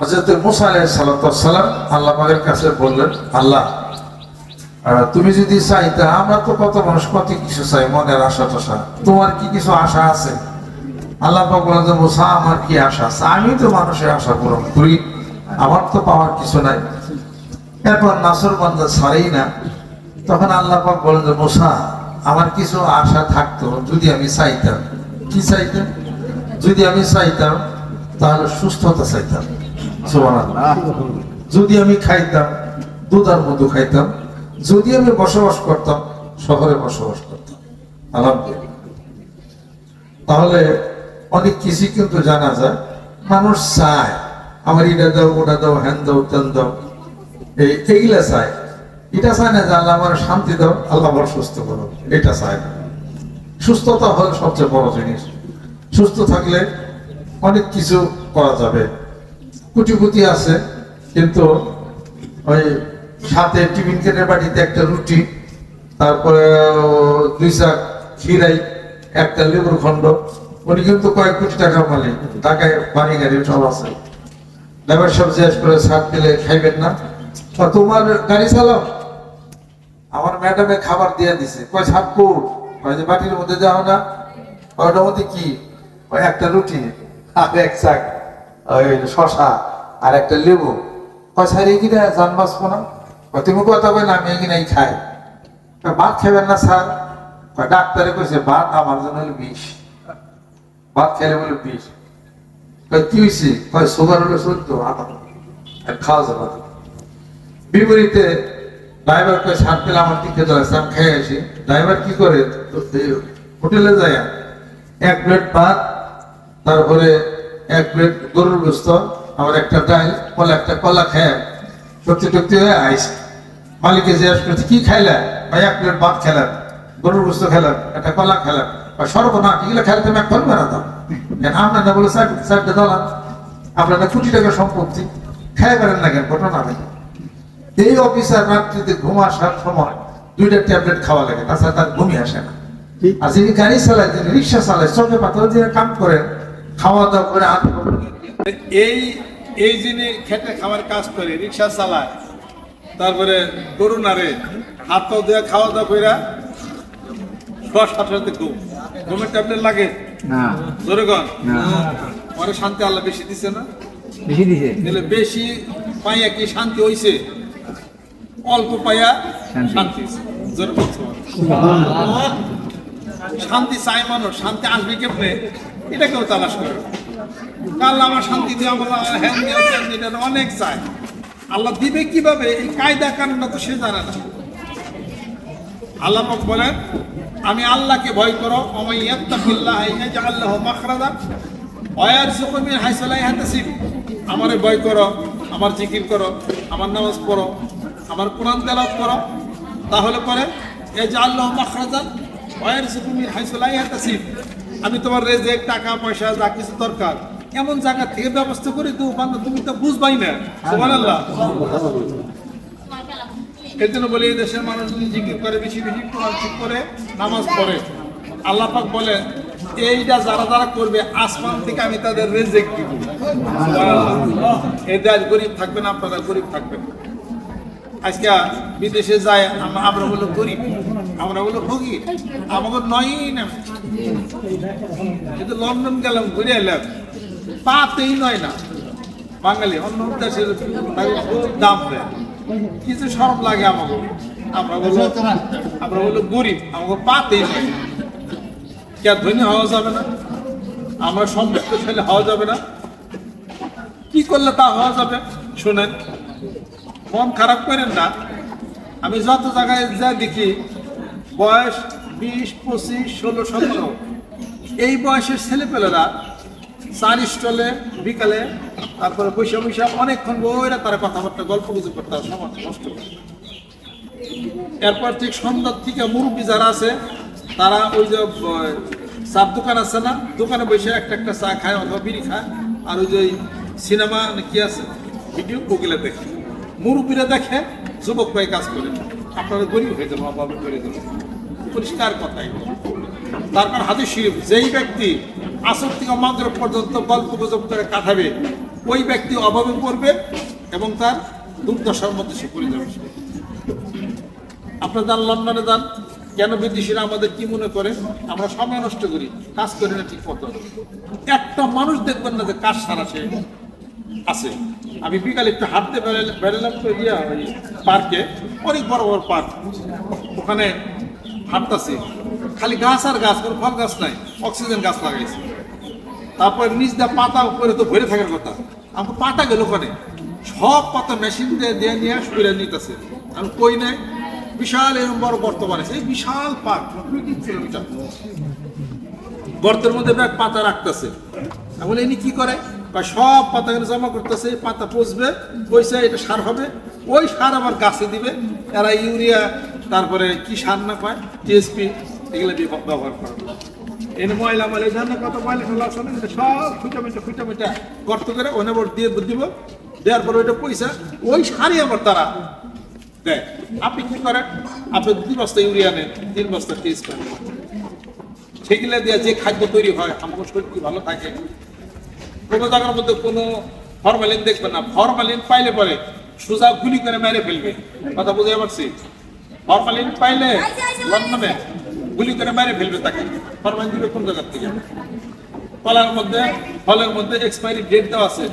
হজরত মুসা আলাইসালাম আল্লাহ পাকের কাছে বললেন, আল্লাহ তুমি যদি চাইতা আমরা তো কত মানুষ কত কিছু চাই, মনের আশা টাশা তোমার কি কিছু আশা আছে? আল্লাহ পাক বলেন যে, মুসা, আমার কি আশা আছে? আমি তো মানুষের আশা পূরণ করি, আমার তো পাওয়ার কিছু নাই। এরপর নাসর বান্দা ছাড়েই না। তখন আল্লাহ পাক বলেন যে, মুসা, আমার কিছু আশা থাকতো, যদি আমি চাইতাম। কি চাইতাম যদি আমি চাইতাম, তাহলে সুস্থতা চাইতাম। যদি আমি খাইতাম দুধ আর মধু খাইতাম, যদি আমি বসবাস করতাম, শহরে বসবাস করতাম। আলহামদুলিল্লাহ। তাহলে অনেক কিছু কিন্তু জানা যায়। মানুষ চায়, আমার এটা দাও, ওটা দাও, হ্যান দাও, তেন দাও। এই এইগুলা চায়। এটা চায় না যে আল্লাহ আমার শান্তি দাও, আল্লাহ আমার সুস্থ করো এটা চায় না। সুস্থতা হল সবচেয়ে বড় জিনিস। সুস্থ থাকলে অনেক কিছু করা যাবে। কুটিপুতি আছে, কিন্তু ওই সাথে টিফিন কেনের বাড়িতে একটা রুটি, তারপরে দুই চাক খিরাই একটা লেবুর খণ্ড, উনি কিন্তু কয়েক কোটি টাকা মালিক টাকায় বাড়ি গাড়ি সব আছে। ড্রাইভার সব জিজ্ঞেস করে ছাড় দিলে খাইবেন না? তা তোমার গাড়ি চালাও। আমার ম্যাডামে খাবার দিয়ে দিছে। কয় সাত কোর কয় যে বাটির মধ্যে যাও না। ওটার মধ্যে কি? একটা রুটি। আর, এক চাক। ওই শশা আর একটা লেবু। কয় স্যার এই কিনা জান বাঁচবো না। তুমি কথা না আমি এখানেই খাই। ভাত খাবেন না, স্যার? ডাক্তারে কইছে, ভাত আমার জন্য হলো বিষ। ভাত খেলে বলে, বিষ? কি হয়েছে কয়, সুগার হলো আটা আর খাওয়া যাবে না। বিপরীতে ড্রাইভার কয় সাত পেলে আমার দিকে ধরে আমি খেয়ে আসি। ড্রাইভার কি করে? হোটেলে যায়। এক প্লেট ভাত, তারপরে এক প্লেট গরুর গোস্ত আমার একটা ডাল কলা একটা কলা খেয়ে টক্তি হয়ে আইস। মালিকে জিজ্ঞাসা করছে কি খাইলা? ভাই এক প্লেট ভাত খেলাম গরুর গোস্ত খেলাম একটা কলা খেলাম। বা সর্বনা এগুলো খেলে তুমি এক বেড়াতাম কেন? আপনার না বলে দলান আপনার না কোটি টাকা সম্পত্তি। খেয়ে পারেন না কেন ঘটনা দেখেন এই অফিসার রাত্রিতে ঘুম আসার সময় দুইটা ট্যাবলেট খাওয়া লাগে তাছাড়া তার ঘুমই আসে না। আর যিনি গাড়ি চালায় যিনি রিক্সা চালায় চোখে পাথর যিনি কাম করেন খাওয়া দাওয়া করে আট এই এই যিনি খেটে খাবার কাজ করে রিক্সা চালায় তারপরে গরু নারে হাত পাও দিয়ে খাওয়া দাওয়া কইরা দশ সাথে ঘুম। ঘুমের ট্যাবলেট লাগে? না। জোরে পরে শান্তি আল্লাহ বেশি দিছে না? বেশি দিছে? তাহলে বেশি পাইয়া কি শান্তি হইছে? অল্প পাইয়া শান্তি। শান্তি জোরে শান্তি চাই মানুষ শান্তি আসবে কেমনে? এটা কেউ তালাশ করে। কাল আমার শান্তি এটা অনেক চায়। আল্লাহ দিবে কীভাবে? এই কায়দা কানুনটা তো সে জানে না। আল্লাহ বলেন, আমি আল্লাহকে ভয় করো মাখরাজা লা ইয়াহতাসিব। আমারে ভয় করো, আমার জিকির করো, আমার নামাজ পড়ো, আমার কোরআন তেলাওয়াত করো। তাহলে পরে ইয়াজআল্লাহু মাখরাজা আল্লাহ ইয়ারযুকু মিন হাইসু লা ইয়াহতাসিব। আমি তোমার রেজেক টাকা, পয়সা, যা কিছু দরকার, এমন জায়গা থেকে ব্যবস্থা করে দেবো, বান্দা, তুমি তো বুঝবাই না। সুবহানাল্লাহ। এর জন্য বলি, এই দেশের মানুষ যদি জিকির করে, বেশি বেশি কোরআন ঠিক করে, নামাজ পড়ে। আল্লাহ পাক বলে এইটা যারা যারা করবে, আসমান থেকে আমি তাদের রেজেক দিব। এই দেশ গরিব থাকবেন আপনারা গরিব থাকবেন। আজকে বিদেশে যায়, আমরা বলো গরিব। আমরা বলো ভোগী, আমাকে নয়ই না। কিন্তু লন্ডন গেলাম, ঘুরে এলাম। পাতেই নয় না। বাঙালি, অন্য দেশের দাম দেয়। কিছু সরম লাগে আমাকে। আমরা বলো আমরা বলো গরিব, আমাকে পাতেই নয়। কে ধনী হওয়া যাবে না? আমরা সমৃদ্ধশালী হওয়া যাবে না। কি করলে তা হওয়া যাবে? শোনেন, মন খারাপ করেন না। আমি যত জায়গায় যা দেখি বয়স বিশ, পঁচিশ, ষোলো, সতেরো। এই বয়সের ছেলেপেলেরা চার স্টলে, বিকালে, তারপরে বৈশা বৈশা অনেকক্ষণ বইরা তারা কথাবার্তা, গল্প কিছু করতে নষ্ট করে। এরপর ঠিক সন্ধ্যার থেকে মুরব্বী যারা আছে, তারা ওই যে চার দোকান আছে না, দোকানে বসে একটা একটা চা খায় অথবা বিড়ি খায়, আর ওই যে সিনেমা কি আছে, ভিডিও ওগুলো দেখে। মুরব্বীরা দেখে, যুবক ভাই কাজ করে। আপনারা গরিব হয়ে যাব অভাবে করে দেবো পরিষ্কার কথাই তারপর হাদিস শরীফ, যেই ব্যক্তি আসর থেকে মাগরিব পর্যন্ত গল্প গুজব করে কাটাবে, ওই ব্যক্তি অভাবে পড়বে এবং তার দুর্দশার মধ্যে সে পড়ে যাবে। আপনার যান লন্ডনে যান কেন বিদেশিরা আমাদের কি মনে করে? আমরা সময় নষ্ট করি, কাজ করি না ঠিক মতো। একটা মানুষ দেখবেন না যে কাজ সারা সে আছে। আমি বিকালে একটু হাঁটতে বেরোলে- বেরোলাম তো ইয়া ওই পার্কে। অনেক বড় বড় পার্ক। ওখানে হাঁটতাছি। খালি গাছ আর গাছ, কোনো ফল গাছ নাই, অক্সিজেন গাছ লাগাইছে। তারপরে নিচ দিয়ে পাতা উপরে তো ভরে থাকার কথা। আমার পাতা গেল ওখানে। সব পাতা মেশিন দিয়ে দিয়ে নিয়ে শুয়ে নিতেছে। আমি কই নাই, বিশাল এরকম বড় গর্ত বানাইছে এই বিশাল পার্ক কিলোমিটার গর্তের মধ্যে ব্যাগ পাতা রাখতেছে। বলি ইনি কি করে? বা সব পাতা এখানে জমা করতেছে পাতা পচবে পয়সা এটা সার হবে। ওই সার আবার গাছে দিবে। এরা ইউরিয়া, তারপরে কি সার না পায়? টিএসপি এগুলো ব্যবহার করে। এনে ময়লা ময়লা কত ময়লা সব খুঁটা খুঁটা গর্ত করে দিয়ে দিব। দেওয়ার পরে ওইটা পয়সা ওই সারই আবার তারা দেয়। আপনি কি করেন? আপনি দুই বস্তা ইউরিয়া নেন, তিন বস্তা টিএসপি সেগুলো দিয়ে যে খাদ্য তৈরি হয় আমার শরীর কি ভালো থাকে কোনো জায়গার মধ্যে কোনো ফরমালিন দেখবেন না। ফরমালিন পাইলে পরে সোজা গুলি করে মেরে ফেলবে। কথা বুঝতে পারছি? ফরমালিন পাইলে লন্ডনে গুলি করে মেরে ফেলবে তাকে। ফরমালিন দিবে কোন জায়গার থেকে? কলার মধ্যে, ফলের মধ্যে এক্সপায়ারি ডেট দেওয়া আছে।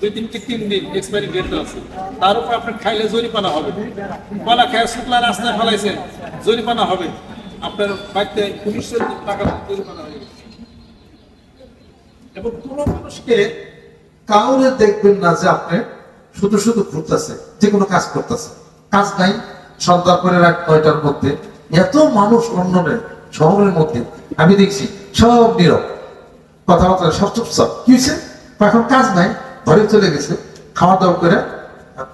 দুই তিন থেকে তিন দিন এক্সপায়ারি ডেট দেওয়া আছে। তার উপর আপনার খাইলে জরিপানা হবে। কলা খেয়ে শুকলা রাস্তায় ফেলাইছেন জরিপানা হবে। আপনার বাড়িতে উনিশশো টাকা জরিপানা হয়ে গেছে এবং কোন মানুষকে কাউরে দেখবেন না যে আপনি শুধু শুধু ঘুরতেছে, যে কোনো কাজ করতেছে। কাজ নাই সন্ধ্যা করে রাত নয়টার মধ্যে। এত মানুষ লন্ডনের শহরের মধ্যে। আমি দেখছি, সব নীরব। কথাবার্তা সব চুপচাপ। কি হয়েছে? এখন কাজ নাই ঘরে চলে গেছে। খাওয়া দাওয়া করে,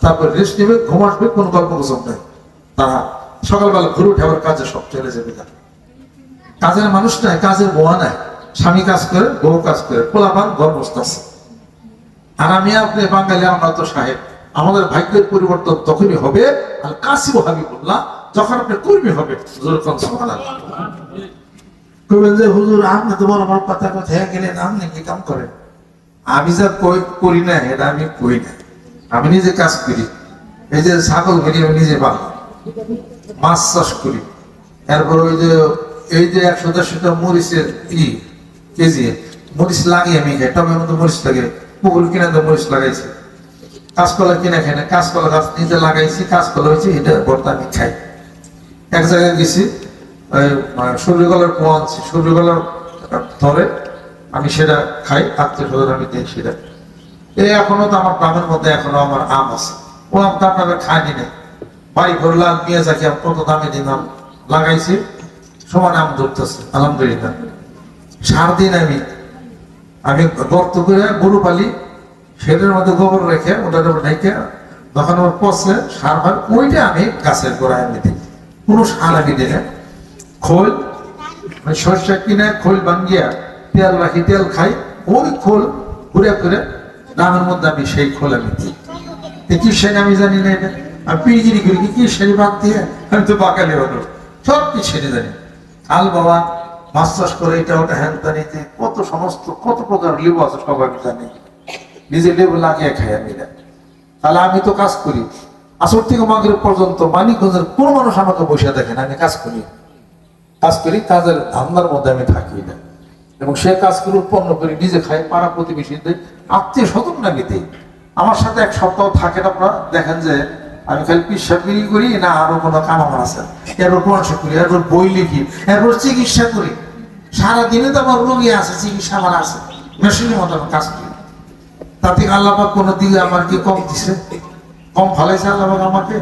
তারপর রেস্ট নেবে, ঘুম আসবে, কোনো গল্প গুজব নাই। তারা সকালবেলা ঘুরে উঠে আবার কাজে সব চলে যাবে কাজের মানুষ নাই, কাজের বোয়া নাই। স্বামী কাজ করে বউ কাজ করে পোলাপান ঘর বসতেছে আর আমি আপনি বাঙালি আমরা তো সাহেব। আমাদের ভাগ্যের পরিবর্তন তখনই হবে আর কাশি ভাবি বললাম যখন আপনি কর্মী হবে। কইবেন যে হুজুর আপনি তো বড় বড় কথা কথা গেলেন আপনি কি কাম করেন? আমি যা কই করি না এটা আমি কই না। আমি নিজে কাজ করি। এই যে ছাগল ঘেরি আমি নিজে বাঁধি মাছ চাষ করি। এরপর ওই যে এই যে একশো দেড়শোটা মরিচের ই কেজি মরিচ লাগিয়ে আমি খাই টমের মতো মরিচ লাগে পুকুর কিনে তো মরিচ লাগাইছি। কাঁচকলা কিনে খাই না, কাঁচকলা গাছ নিজে লাগাইছি, কাঁচকলা হয়েছে, এটা বর্তা আমি খাই। এক জায়গায় গেছি, ওই সূর্যকলার পোয়া আনছি, সূর্যকলার ধরে আমি সেটা খাই আত্মীয় স্বজন আমি দিই সেটা। এই এখনও তো আমার গ্রামের মধ্যে এখনও আমার আম আছে। ও আমটা আপনারা খাইনি নেই। বাড়ি লাল, পেঁয়াজ আঁকি কত দামে দিলাম, লাগাইছি, সমান আম ধরতেছে, আলহামদুলিল্লাহ। সার দিন আমি আমি গর্ত করে গরু পালি, সেটার মধ্যে গোবর রেখে উপর ঢেকে আমার পচে সার হয়, ওইটা আমি গাছের গোড়ায় আমি দিই। কোনো সার আমি দিই না। খোল সরষে কিনে খোল ভাঙ্গিয়া তেল রাখি, তেল খাই, ওই খোল ঘুরে ঘুরে নামের মধ্যে আমি সেই খোল আমি দিই। কি সেনে আমি জানি না এটা। আমি পিড়িগিরি করি, কি সেরে বাদ দিয়ে আমি তো বাকালি হলো সব কি সেরে জানি। আল বাবা চাষ করে এটা ওটা হ্যান তানিতে কত সমস্ত, কত প্রকার লেবু আছে সব আমি জানি। নিজে লেবু লাগিয়ে খাই আমি এটা তাহলে আমি তো কাজ করি। আসর থেকে মাগরে পর্যন্ত মানিকগঞ্জের কোনো মানুষ আমাকে বসে দেখেন আমি কাজ করি। কাজ করি, কাজের ধান্দার মধ্যে আমি থাকি না। এবং সে কাজগুলো উৎপন্ন করি নিজে খাই, পাড়া প্রতিবেশীদের, আত্মীয় স্বজন না দিই আমার সাথে এক সপ্তাহ থাকেন আপনারা, দেখেন যে আমি খালি পিসাবগিরি করি, না আরও কোনো কাম আছে। এরপর পড়াশোনা করি, এরপর বই লিখি, এরপর চিকিৎসা করি। সারাদিনে তো আমার রোগী আছে, চিকিৎসা আমার আছে। মেশিনের মতো আমি কাজ করি। তাতে আল্লাপাক কোনো দিকে আমার কি কম দিছে? কম ফালাইছে আল্লাপাক আমাকে?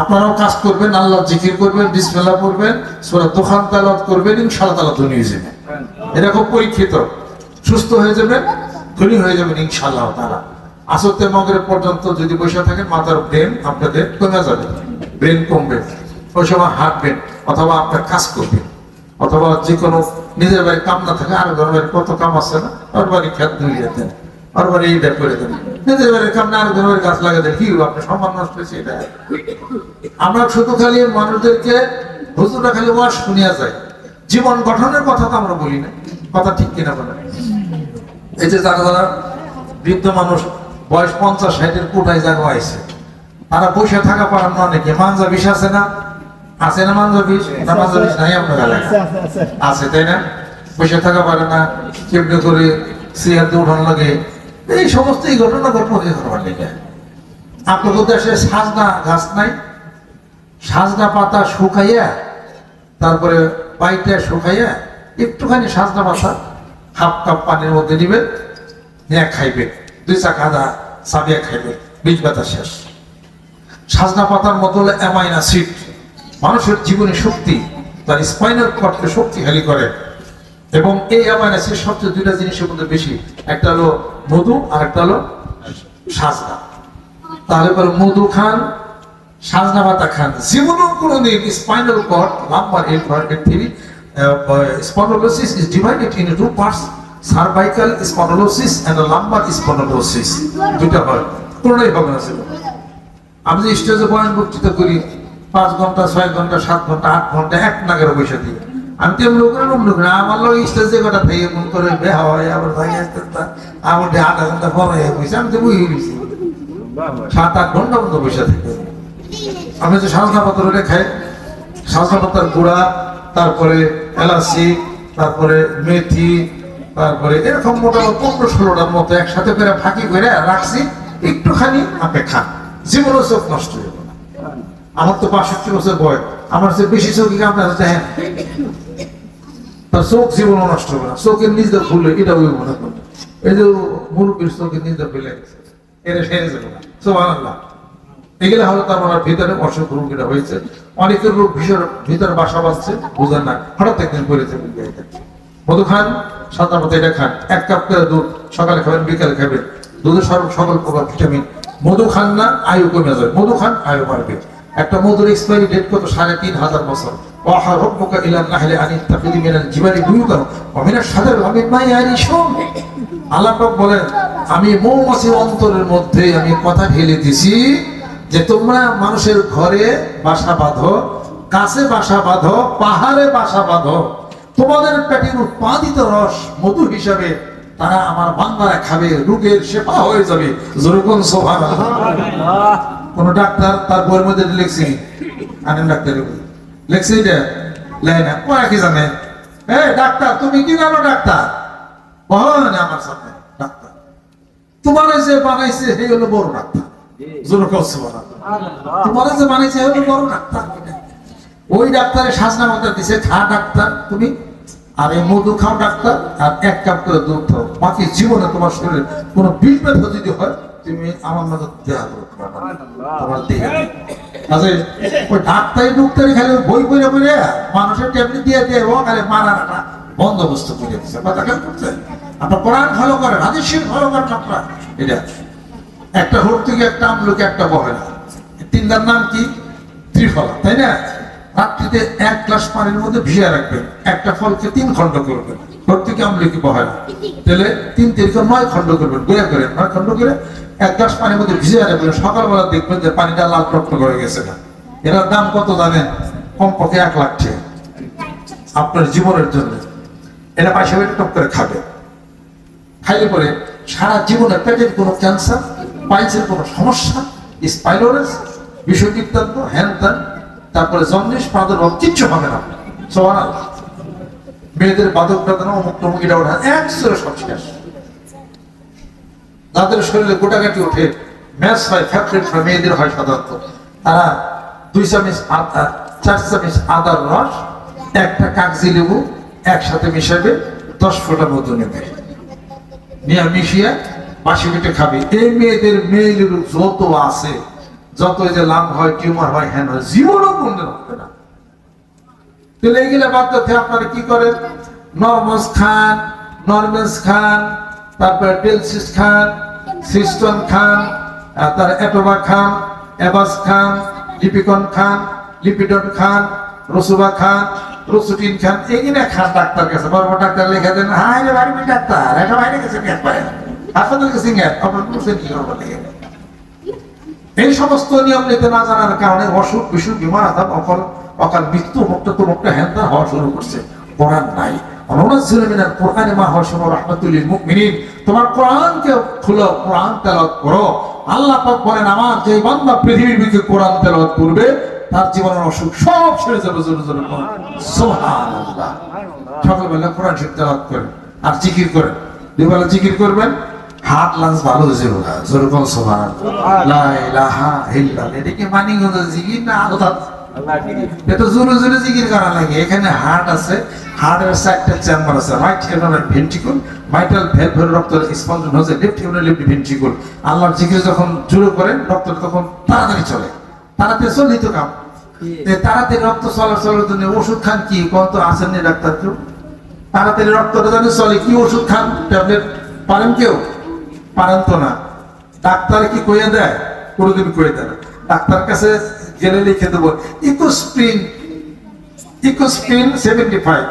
আপনারাও কাজ করবেন, আল্লাহ জিকির করবেন বিসমেলা করবেন সোরা দোকান তালাত করবেন ইনশাল্লাহ তালা ধনী হয়ে যাবেন। এরকম পরীক্ষিত, সুস্থ হয়ে যাবেন, ধনী হয়ে যাবেন ইনশাল্লাহ তারা আসতে মগরের পর্যন্ত যদি বসে থাকেন, মাথার ব্রেন আপনাদের কমে যাবে। ব্রেন কমবে। ওই সময় হাঁটবেন অথবা আপনার কাজ করবেন। অথবা যে কোনো নিজের বাড়ি কাম না থাকে আর বাড়ি কত কাম আছে না, ওর বাড়ি খেত ধুলিয়ে দেন, ওর বাড়ি এইটা করে দেন। নিজের বাড়ির কাম না আর ঘরের গাছ দেন। কি আপনার সম্মান নষ্ট হয়েছে এটা? আমরা শুধু খালি মানুষদেরকে হুজুরা খালি ওয়াজ শুনিয়া যায়। জীবন গঠনের কথা তো আমরা বলি না। কথা ঠিক কিনা বলে? এই যে যারা যারা বৃদ্ধ মানুষ বয়স পঞ্চাশ ষাটের কোটায় জায়গা আছে তারা বসে থাকা পারেন না অনেকে মাঞ্জা বিষ আছে না? আছে না মাঞ্জা বিষ? না মাঞ্জা বিষ নাই আপনার আছে তাই না? বসে থাকা পারে না কেমনে করে দিয়ে উঠানো লাগে। এই সমস্ত এই ঘটনা ঘটনা করবার লেগে। আপনাদের দেশে সাজনা গাছ নাই। সাজনা পাতা শুকাইয়া তারপরে পাইটা শুকাইয়া একটুখানি সাজনা পাতা হাফ কাপ পানির মধ্যে নিবেন নিয়ে খাইবে দুই চা চাবিয়া খাইবে বীজ ব্যথা শেষ। সাজনা পাতার মতো অ্যামাইন অ্যাসিড মানুষের জীবনে শক্তি, তার স্পাইনাল কর্ডকে শক্তিশালী করে। এবং এই অ্যামাইন অ্যাসিড সবচেয়ে দুইটা জিনিসের মধ্যে বেশি, একটা হলো মধু আর একটা হলো সাজনা। তাহলে পরে মধু খান, সাজনা পাতা খান। জীবনেও কোনোদিন স্পাইনাল কর্ড লাম্বার এর three spondylosis is divided in two parts cervical spondylosis and lumbar spondylosis দুইটা হয়। কোনোটাই হবে না আমি যে স্টেজে বয়ান বক্তৃতা করি, পাঁচ ঘণ্টা, ছয় ঘণ্টা, সাত ঘণ্টা, আট ঘণ্টা, এক নাগের পয়সা দিই আমি তো এমন করে এমন না। আমার লোক স্টেজে কটা থেকে এমন করে বেহা হয়, আবার ভাই আসতে আমার আধা ঘণ্টা পরে পয়সা আমি তো বুঝে গেছি। সাত, আট ঘণ্টা মতো বসে থাকে। আমি যে সাজনা পাতা রোলে খাই, সাজনা পাতার গুঁড়া, তারপরে এলাচি, তারপরে মেথি তারপরে এরকম মোটামুটি পনেরো ষোলোটার মতো একসাথে করে ফাঁকি করে রাখছি, একটুখানি আপনি খান জীবনও চোখ নষ্ট হয়ে আমার তো বাষট্টি বছর বয়স। আমার চেয়ে বেশি চোখই আপনার দেখেন তার চোখ জীবনও নষ্ট হবে না। চোখের নিজ খুললে এটা ওই মনে করবে। এই যে মুরব্বীর চোখের নিজ ফেলে এটা সেরে যাবে না। সোহান আল্লাহ এগুলো তার মানে ভিতরে অসুখ রোগীরা হয়েছে। অনেকের রোগ ভিতরে বাসা বাঁধছে, বুঝেন না। হঠাৎ একদিন করেছে মধু খান সাধারণত এটা খান। এক কাপ করে দুধ, সকালে খাবেন, বিকালে খাবেন। দুধে সর্ব সকল প্রকার ভিটামিন। মধু খান না, আয়ু কমে যাবে মধু খান, আয়ু বাড়বে। একটা মধুর এক্সপায়ারি ডেট কত? সাড়ে তিন হাজার বছর। ওয়াহা রব্বুকা ইলা নাহলে আনি তাফিদি মিনাল জিবালি বুয়ুতান ওয়া মিনাশ শাজার ওয়া মিম্মা ইয়ারিশুন আল্লাহ পাক বলেন, আমি মৌমাছির অন্তরের মধ্যে আমি কথা ঢেলে দিছি যে তোমরা মানুষের ঘরে বাসা বাঁধো, কাছে বাসা বাঁধো, পাহাড়ে বাসা বাঁধো। তোমাদের পেটের উৎপাদিত রস মধু হিসাবে তারা আমার বান্দারা খাবে, রোগের সেবা হয়ে যাবে। যেরকম কোন ডাক্তার তার বইয়ের মধ্যে লিখছি, আনেন এটা? না। জানে? এ, ডাক্তার, তুমি কি জানো ডাক্তার? আমার সামনে, ডাক্তার। তোমার যে বানাইছে সেই হলো বড় ডাক্তার। তোমার যে বানাইছে বড় ডাক্তার। ওই ডাক্তারের মতো দিছে খা ডাক্তার, তুমি আর এই মধু খাও ডাক্তার আর এক কাপ করে দুধ খাও। বাকি জীবনে তোমার শরীরে কোনো বিষ ব্যথা যদি হয় তুমি আমার মতো পারবে না। তোমার দেহে আচ্ছা ওই ডাক্তারি ডুক্তারি খালি বই পড়ে পড়ে মানুষের ট্যাবলেট দিয়ে দিয়ে ও খালি মারা রাখা বন্দোবস্ত করে দিচ্ছে করছে? আপনার কোরআন ভালো করেন হাদিস শরীফ ভালো করেন আপনারা। এটা একটা হর্তুকি একটা আমলকি একটা বহেলা। তিনটার নাম কি? ত্রিফলা তাই না? রাত্রিতে এক গ্লাস পানির মধ্যে ভিজিয়ে রাখবেন। একটা ফলকে তিন খণ্ড করবেন। বহেলা? তাহলে তিন নয় খণ্ড করবেন। গোয়া করে, নয় খণ্ড করে এক গ্লাস পানির মধ্যে রাখবেন। সকালবেলা দেখবেন যে পানিটা লাল টকটক হয়ে গেছে না। এটার দাম কত জানেন? কমপক্ষে এক লাখ আপনার জীবনের জন্য। এটা পাশে টপ করে খাবে। খাইলে পরে সারা জীবনে পেটের কোনো ক্যান্সার, পাইলসের কোনো সমস্যা, স্পাইলোরেস, বিষয় বিষয়বৃত্তান্ত হ্যান তারপরে জন্ডিস প্রাদুর্ভাব কিচ্ছু হবে না। আল্লাহ। মেয়েদের বাদক বেদনা অমুক টমুক এটা ওঠা একশো সব শেষ যাদের শরীরে গোটাকাটি ওঠে, ম্যাচ হয় ফ্যাক্টরেট হয়, মেয়েদের হয় সাধারণত। তারা দুই চামচ আদা, চার চামচ আদার রস, একটা কাগজি লেবু, একসাথে মিশাবে, দশ ফোঁটা মতো নেবে। নিয়ে মিশিয়ে বাসি পেটে খাবে। এই মেয়েদের মেয়েদের যত আছে যত যে লাভ হয়, টিউমার হয়, হ্যান হয়, জীবনও কোনদিন হবে না। তাহলে এইগুলো বাদ দিতে আপনারা কি করেন? নরমস খান নরমেন্স খান, তারপরে ডেলসিস খান, সিস্টন খান তার এটোবা খান এবাস খান, লিপিকন খান, লিপিডন খান, রসুবা খান, রসুটিন খান এগুলো খান ডাক্তার কাছে। বড় বড় ডাক্তার লিখে দেন রে ডাক্তার, এটা বাইরে গেছে হাসপাতাল গেছে আপনার বুঝছেন কি করব লেগে এই সমস্ত নিয়ম নিতে না জানার কারণে অসুখ, বিসুখ বিমান আদাম অকাল অকাল মৃত্যু মুক্ত তো মুক্ত হ্যান্দার হওয়া শুরু করছে। কোরআন নাই। কোরআনে মা তোমার কোরআনকে খুলো, কোরআন করো। আল্লাহ পাক বলেন, আমার যে বান্দা পৃথিবীর মুখে কোরআন তেলাওয়াত করবে, তার জীবনের অসুখ সব সেরে যাবে, জোরে জোরে সকালবেলা কোরআন শরীফ তেলাওয়াত করেন। আর জিকির করেন। দুবেলা জিকির করবেন। হাত লাঞ্চ ভালো হয়েছে ওরা জোরে ইল্লাল্লাহ। এটা কি মানিগঞ্জ জিকির না আলাদা এটা জোরে জোরে জিকির করা লাগে। এখানে হার্ট আছে। হার্টের চারটা চেম্বার আছে। রাইট হিউনাল ভেন্ট্রিকল মাইটাল ভেলভ রক্ত স্পন্দন হচ্ছে লেফট লেফট ভেন্ট্রিকল আল্লাহর জিকির যখন জুড়ে করেন রক্ত তখন তাড়াতাড়ি চলে। তাড়াতাড়ি চলেই তো কাম। তাড়াতাড়ি রক্ত চলাচলের জন্য ওষুধ খান কি? কত আসেননি ডাক্তার কেউ তাড়াতাড়ি রক্তটা জানে চলে। কি ওষুধ খান? ট্যাবলেট পারেন কেউ? পারেন না। ডাক্তার কি কইয়ে দেয়? কোনোদিন কইয়ে দেয় না। ডাক্তার কাছে গেলে লিখে দেবো। ইকোস্প্রিন ইকোস্প্রিন সেভেন্টি ফাইভ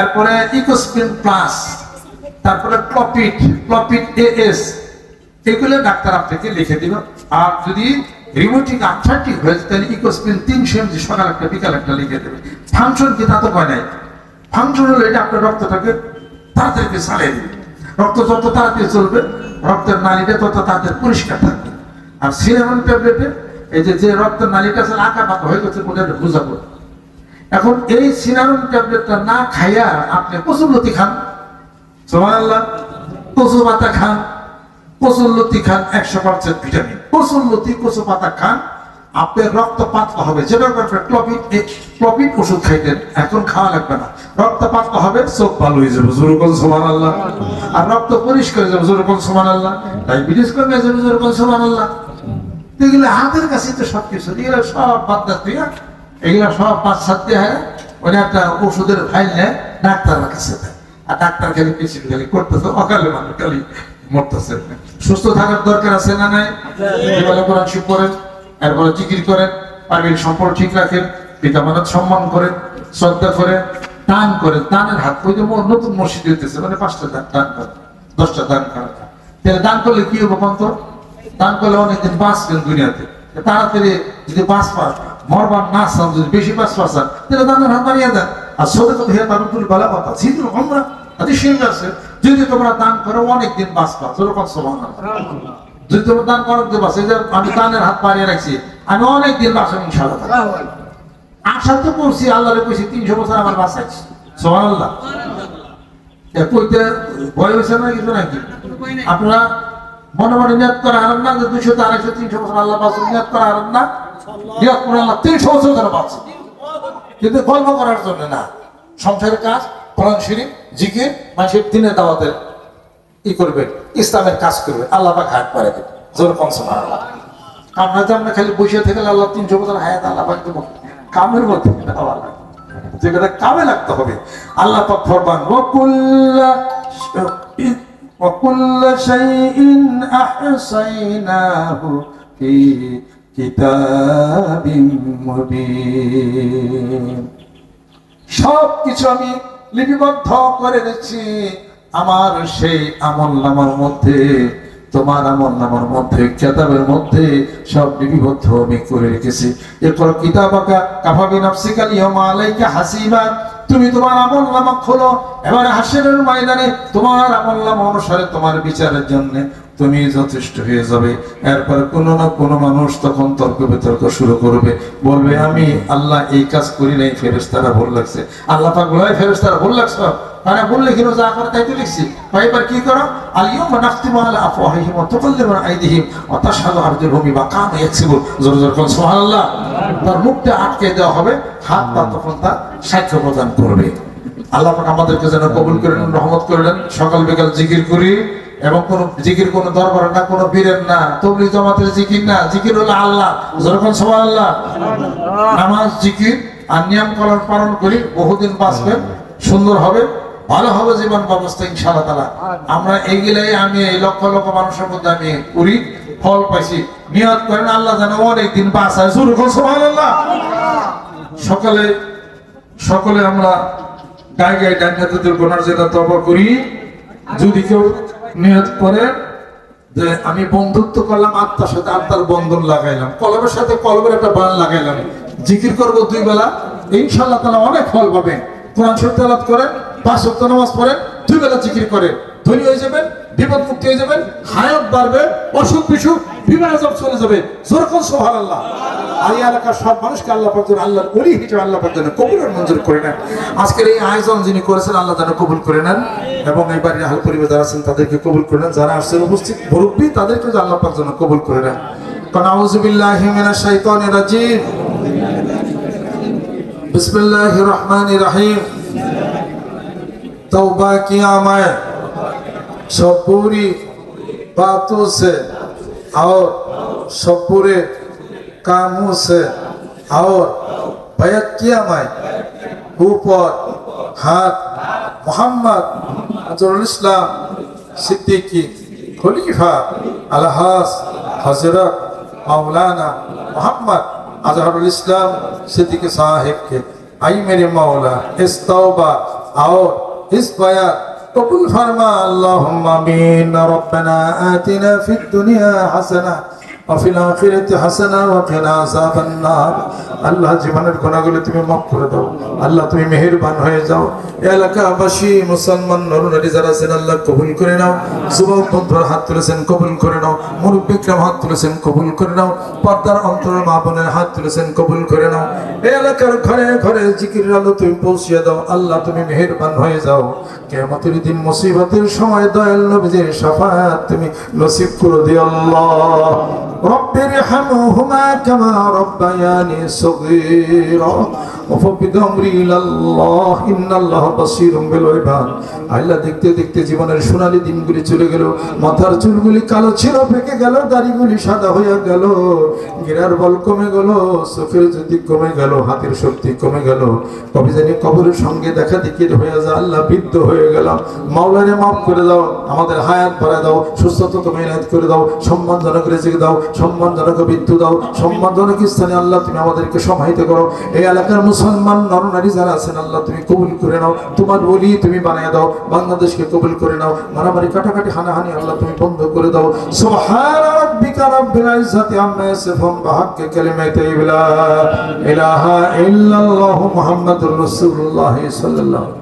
এরপরে ইকোস্প্রিন প্লাস তারপরে ক্লপিট ক্লপিট এএস এগুলো ডাক্তার আপনাকে লিখে দিল আর যদি রিমোটিং রিমোটিক আর্থাইটিক হয়েছে তাহলে ইকোস্প্রিন তিনশো এমজি সকাল একটা, বিকাল একটা লিখে দেবে। ফাংশন কি তা তো কয় নাই। ফাংশন হলো এটা আপনার রক্তটাকে তাড়াতাড়ি চালিয়ে দিবে। রক্ত যত তাড়াতাড়ি চলবে, রক্তের নালীটা তত তাড়াতাড়ি পরিষ্কার থাকবে। আর সিনেমন ট্যাবলেটে এই যে যে রক্তের নালীটা আছে, আঁকা পাকা হয়ে গেছে ওটা বোঝা পড়ে এখন এই সিনারন ট্যাবলেটটা না খাইয়া আপনি কচুর লতি খান। সোমানাল্লাহ কচু পাতা খান, কচুর লতি খান একশো পার্সেন্ট ভিটামিন। কচুর লতি, কচু পাতা খান আপনার রক্ত পাতলা হবে। যেটা ক্লপিট ক্লপিট ওষুধ খাইতেন এখন খাওয়া লাগবে না। রক্ত পাতলা হবে চোখ ভালো হয়ে যাবে জোরকল সোমান আল্লাহ আর রক্ত পরিষ্কার যাবে জোরকল সোমান আল্লাহ ডায়াবেটিস কমে যাবে জোরকল সোমান আল্লাহ এগুলো হাতের কাছে তো সব কিছু এগুলো সব বাদ দিয়া এগুলো সব পাঁচ সাত দিয়ে হয়? ওই একটা ওষুধের ফাইল নেয় ডাক্তারের কাছে দেয় আর ডাক্তার খালি পেশেন্ট খালি করতেছে অকালে মানুষ খালি মরতেছে। সুস্থ থাকার দরকার আছে না নাই? কোরআন শিব করেন এরপরে জিকির করেন পারিবারিক সম্পর্ক ঠিক রাখেন পিতা মাতার সম্মান করেন, শ্রদ্ধা করেন, দান করেন। দানের হাত ওই যে নতুন মসজিদ হইতেছে মানে পাঁচটা দান দান করেন দশটা দান করেন তাহলে দান করলে কি হবে কন্ত দান করলে অনেকদিন বাঁচবেন দুনিয়াতে। তাড়াতাড়ি যদি বাঁচ পান, মরবার না চান, যদি বেশি বাঁচ পাচ্ছেন তাহলে দানের হাত বাড়িয়ে দেন। আর সবে তো হিয়া তার উপর বলা কথা। ছিদ্র আমরা আদি শিল্প আছে। যদি তোমরা দান করো, অনেকদিন বাঁচ পা যেরকম সমান যদি তোমরা দান করো যে আমি দানের হাত বাড়িয়ে রাখছি আমি অনেক দিন বাঁচব ইনশাল্লাহ আশা তো করছি আল্লাহরে কইছি তিনশো বছর আমার বাঁচাইছি আল্লাহ কইতে ভয় হয়েছে না কিছু নাকি? আপনারা মনে মনে নিয়ত করে হারান না যে দুইশো আড়াইশো তিনশো বছর আল্লাহ বাঁচুন নিয়ত করে না। নিয়ত করে আল্লাহ তিনশো বছর ধরে বাঁচে কিন্তু গল্প করার জন্য না। সংসারের কাজ কোরআন শরীফ জিকির মানুষের দিনের দাওয়াতে ই করবেন ইসলামের কাজ করবেন আল্লাহ পাক হাত পারে দেবেন জোর কনসম আল্লাহ আমরা যে আমরা খালি বসে থেকে আল্লাহ তিনশো বছর হায়াত আল্লাহ পাক দেবো কামের মধ্যে আল্লাহ যেটা কামে লাগতে হবে আল্লাহ পাক ফরমান ওয়াকুল্লা وكل شيء أحصيناه في كتاب مبين সব কিছু আমি লিপিবদ্ধ করে রেখেছি আমার সেই আমল নামার মধ্যে, তোমার আমল নামার মধ্যে, কেতাবের মধ্যে সব লিপিবদ্ধ আমি করে রেখেছি। এরপর কিতাব আঁকা কাফাবি নাফসিকাল ইয়মা আলাইকা হাসিবা, তুমি তোমার আমল নামা খোলো। এবার হাসিরের ময়দানে তোমার আমল নামা অনুসারে তোমার বিচারের জন্য তুমি যথেষ্ট হয়ে যাবে। এরপর কোনো না কোনো মানুষ তখন তর্ক বিতর্ক শুরু করবে। বলবে, আমি আল্লাহ এই কাজ করি নাই ফেরেস্তারা ভুল লাগছে। আল্লাহ পাক ফেরেস্তারা ভুল লাগছে মানে বললে কেন যা করে তাই তো লিখছি। এবার কি করো? আলিয়ম নাফতিমু আলা আফওয়াহিহিম ওয়া তুকাল্লিমু আইদিহিম ওয়া তাশহাদু আরজুলুহুম বিমা কানু ইয়াকসিবুন। জোরে জোরে কোন, সুবহানাল্লাহ। তার মুখটা আটকে দেওয়া হবে, হাত, পা তখন তার সাক্ষ্য প্রদান করবে। আল্লাহ পাক আমাদেরকে যেন কবুল করে নেন, রহমত করে নেন। সকাল বিকাল জিকির করি এবং কোন জিকির কোন দরবার না, কোন বীরের না তবলি জমাতের জিকির না, জিকির হলো আল্লাহ। যখন সবাই আল্লাহ নামাজ, জিকির আর নিয়ম কলার পালন করি, বহুদিন বাঁচবেন, সুন্দর হবে। ভালো হবে জীবন ব্যবস্থা ইনশাআল্লাহ তালা আমরা এইগুলাই আমি এই লক্ষ লক্ষ মানুষের মধ্যে আমি করি ফল পাইছি। নিয়ত করেন আল্লাহ যেন অনেক দিন বাঁচায় শুরু করছ আল্লাহ সকালে সকলে আমরা গায়ে গায়ে ডান্ডাতুদের গোনার যেটা তবা করি। যদি কেউ নিয়ত করে যে আমি বন্ধুত্ব করলাম আত্মার সাথে আত্মার বন্ধন লাগাইলাম কলমের সাথে কলমের একটা বান লাগাইলাম। জিকির করব দুই বেলা ইনশাল্লাহ তারা অনেক ফল পাবেন। কোরআন শরীফ তেলাওয়াত করেন পাঁচ ওয়াক্ত নামাজ পড়েন দুই বেলা জিকির করেন ধনী হয়ে যাবেন বিপদ মুক্তি হয়ে যাবেন হায়াত বাড়বে, অসুখ বিসুখ বিবাহ সব চলে যাবে। যেরকম সোহার আল্লাহ এই এলাকার সব মানুষকে আল্লাহ পাক যেন আল্লাহর অলি হিসেবে আল্লাহ পাক যেন কবুলের মঞ্জুর করে নেন। আজকের এই আয়োজন যিনি করেছেন, আল্লাহ যেন কবুল করে নেন এবং এই বাড়ির আহল পরিবার যারা আছেন, তাদেরকে কবুল করে নেন। যারা আসছেন উপস্থিত, মুরব্বী, তাদেরকে আল্লাহ পাক যেন কবুল করে নেন। কারণ আউযুবিল্লাহি মিনাশ শাইতানির রাজিম। বিসমিল্লাহির রহমানির রহিম। तौबा किया मैं। सब पूरी बातों से और सब पूरे कामों से और बैत किया मैं। ऊपर हाथ मोहम्मद अजरुल इस्लाम सिद्दीकी खलीफा अलहास हज़रत मौलाना मोहम्मद अजहरुल इस्लाम सिद्दीकी साहिब के। आई मेरे मौला, इस तौबा और হিসপায়া وقل فرما اللهم امين ربنا اتنا في الدنيا حسنه আফিল আখিরাতে হাসানা ওয়া কিনা আযাবান নার আল্লাহ জীবনের গুনাহগুলো তুমি মাফ করে দাও। আল্লাহ তুমি মেহেরবান হয়ে যাও। এলাকাবাসী, মুসলমান, নরনারী যারা আছেন, আল্লাহ কবুল করে নাও। যুবক বন্ধুরা হাত তুলেছেন, কবুল করে নাও। মুরব্বিকরাম হাত তুলেছেন, কবুল করে নাও। পর্দার অন্তর মা বোনের হাত তুলেছেন, কবুল করে নাও। এলাকার ঘরে ঘরে জিকির আলো তুমি পৌঁছিয়ে দাও। আল্লাহ তুমি মেহেরবান হয়ে যাও। কেমতের দিন মুসিবতের সময় দয়াল নবীজির সাফায়াত তুমি নসিব করে দি আল্লাহ রব্বির হামুহুমা কামা রব্বায়ানি সগীরা। ওফবিদ আমরি ইলাল্লাহ, ইন্নাল্লাহ বাসীরুম বিল ইবাদ। আল্লাহ দেখতে দেখতে জীবনের সোনালি দিনগুলি চলে গেল, মাথার চুলগুলি কালো ছিল পেকে গেল, দাড়িগুলি সাদা হয়ে গেল, গিরার বল কমে গেল চোখের যদি কমে গেল, হাতের শক্তি কমে গেল। কবি জানি কবরের সঙ্গে দেখা দেখি হয়ে যা আল্লাহ বৃদ্ধ হয়ে গেলাম। মাওলারে মাফ করে দাও, আমাদের হায়াত বাড়ায় দাও সুস্থতা তুমি এনায়ত করে দাও, সম্মানজনক রেজেক দাও, সম্মানজনক বিদ্যুৎ দাও, সম্মানজনক স্থানে আল্লাহ তুমি আমাদেরকে সমাহিত করো। এই এলাকার মুসলমান নরনারী যারা আছেন, আল্লাহ তুমি কবুল করে নাও। তোমার বলি তুমি বানিয়ে দাও, বাংলাদেশকে কবুল করে নাও। মারামারি কাটাকাটি হানাহানি আল্লাহ তুমি বন্ধ করে দাও। সুবহান ইলাহা ইল্লাল্লাহ মুহাম্মাদুর রাসূলুল্লাহ সাল্লাল্লাহু